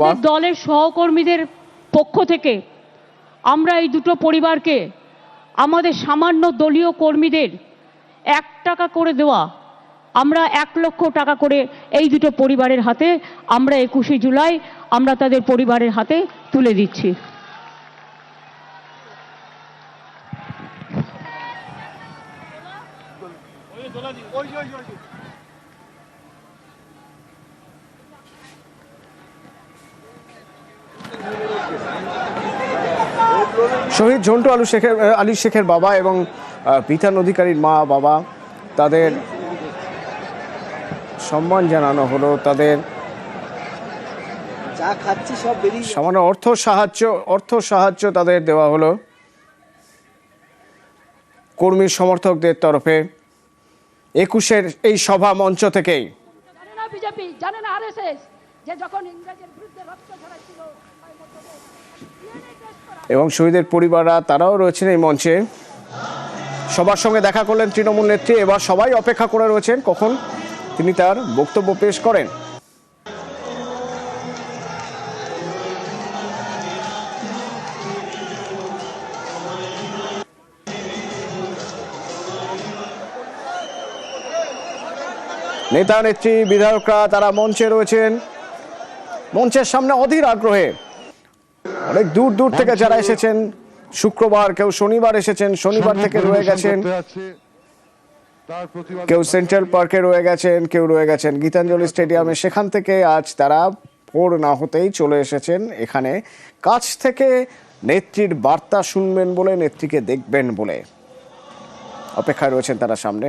আমাদের দলের সহকর্মীদের পক্ষ থেকে আমরা এই দুটো পরিবারকে আমাদের সামান্য দলীয় কর্মীদের এক টাকা করে দেওয়া আমরা এক লক্ষ টাকা করে এই দুটো পরিবারের হাতে আমরা একুশে জুলাই আমরা তাদের পরিবারের হাতে তুলে দিচ্ছি। শহীদ ঝন্টু আলু শেখের আলী শেখের বাবা এবং বিধান অধিকারীর মা বাবা তাদের সম্মান জানানো হলো তাদের যা খাচ্ছি সব বেরিয়ে সামান্য অর্থ সাহায্য অর্থ সাহায্য তাদের দেওয়া হলো। কর্মী সমর্থকদের তরফে একুশের এই সভা মঞ্চ থেকেই। জানে না বিজেপি জানে না আরএসএস যে যখন ইংরেজের বিরুদ্ধে রক্ত ঝরাচ্ছিল এবং শহীদের পরিবাররা, তারাও রয়েছেন এই মঞ্চে। সবার সঙ্গে দেখা করলেন তৃণমূল নেত্রী। এবার সবাই অপেক্ষা করে রয়েছেন কখন তিনি তার বক্তব্য পেশ করেন। নেতা, নেত্রী, বিধায়করা, তারা মঞ্চে রয়েছেন। মঞ্চের সামনে অধীর আগ্রহে অনেক দূর দূর থেকে যারা এসেছেন শুক্রবার কেউ শনিবার এসেছেন শনিবার থেকে রয়ে গেছেন। কেউ সেন্ট্রাল পার্কে রয়ে গেছেন কেউ রয়ে গেছেন গীতাঞ্জলি স্টেডিয়ামে সেখান থেকে আজ তারা ভোর না হতেই চলে এসেছেন এখানে। কাছ থেকে নেত্রীর বার্তা শুনবেন বলে নেত্রীকে দেখবেন বলে। অপেক্ষায় রয়েছেন তারা সামনে।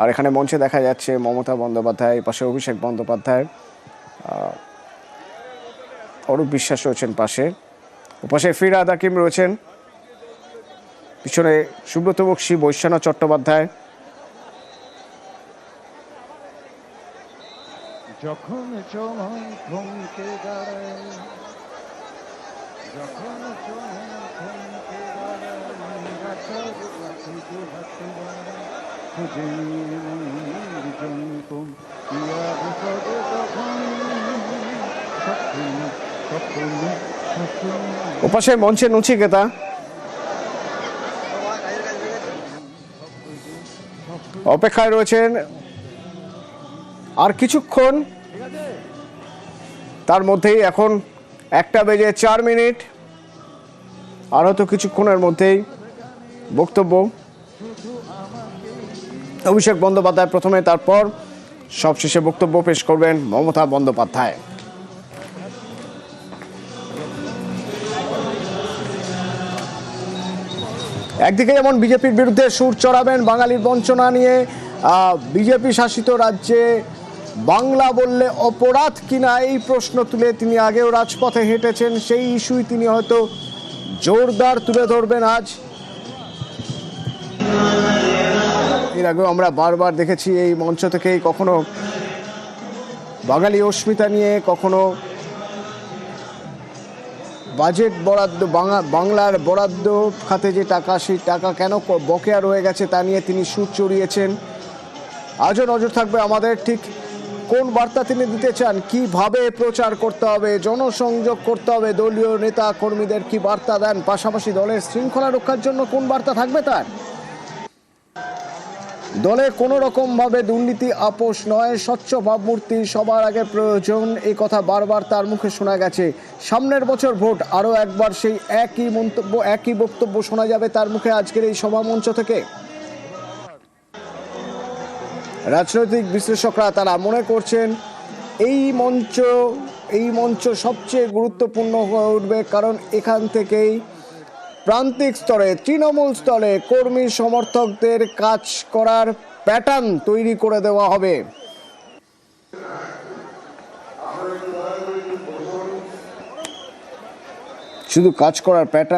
আর এখানে মঞ্চে দেখা যাচ্ছে মমতা বন্দ্যোপাধ্যায় পাশে অভিষেক বন্দ্যোপাধ্যায়। অরূপ বিশ্বাস রয়েছেন পাশে। ওপাশে ফিরাদ হাকিম রয়েছেন। পিছনে সুব্রত বক্সী বৈশ্যানা চট্টোপাধ্যায়। যখন যখন ওপাশে মঞ্চে নচিকেতা অপেক্ষায় রয়েছেন আর কিছুক্ষণ তার মধ্যেই এখন একটা বেজে চার মিনিট। আর হয়তো কিছুক্ষণের মধ্যেই বক্তব্য। অভিষেক বন্দ্যোপাধ্যায় প্রথমে, তারপর সবশেষে বক্তব্য পেশ করবেন মমতা বন্দ্যোপাধ্যায়। একদিকে যেমন বিজেপির বিরুদ্ধে সুর চড়াবেন বাঙালির বঞ্চনা নিয়ে বিজেপি শাসিত রাজ্যে বাংলা বললে অপরাধ কিনা এই প্রশ্ন তুলে তিনি আগেও রাজপথে হেঁটেছেন, সেই ইস্যুই তিনি হয়তো জোরদার তুলে ধরবেন আজ। এর আগেও আমরা বারবার দেখেছি এই মঞ্চ থেকেই কখনো বাঙালি অস্মিতা নিয়ে, কখনো বাজেট বরাদ্দ বাংলা- বাংলার বরাদ্দ খাতে যে টাকা, সেই টাকা কেন বকেয়া রয়ে গেছে তা নিয়ে তিনি সুর চড়িয়েছেন। আজও নজর থাকবে আমাদের ঠিক কোন বার্তা তিনি দিতে চান, কীভাবে প্রচার করতে হবে, জনসংযোগ করতে হবে, দলীয় নেতা কর্মীদের কি বার্তা দেন, পাশাপাশি দলের শৃঙ্খলা রক্ষার জন্য কোন বার্তা থাকবে তার? দলে কোনো রকম ভাবে দুর্নীতি, আপোষ নয়, স্বচ্ছ ভাবমূর্তি সবার আগে প্রয়োজন এই কথা বারবার তার মুখে শোনা গেছে। সামনের বছর ভোট, আরও একবার সেই একই মন্তব্য, একই বক্তব্য শোনা যাবে তার মুখে আজকের এই সভা মঞ্চ থেকে। রাজনৈতিক বিশ্লেষকরা তারা মনে করছেন, এই মঞ্চ এই মঞ্চ সবচেয়ে গুরুত্বপূর্ণ হয়ে উঠবে কারণ এখান থেকেই প্রান্তিক স্তরে, তৃণমূল স্তরে কর্মী সমর্থকদের কাজ করার প্যাটার্ন তৈরি করে দেওয়া হবে। শুধু কাজ করার প্যাটার্ন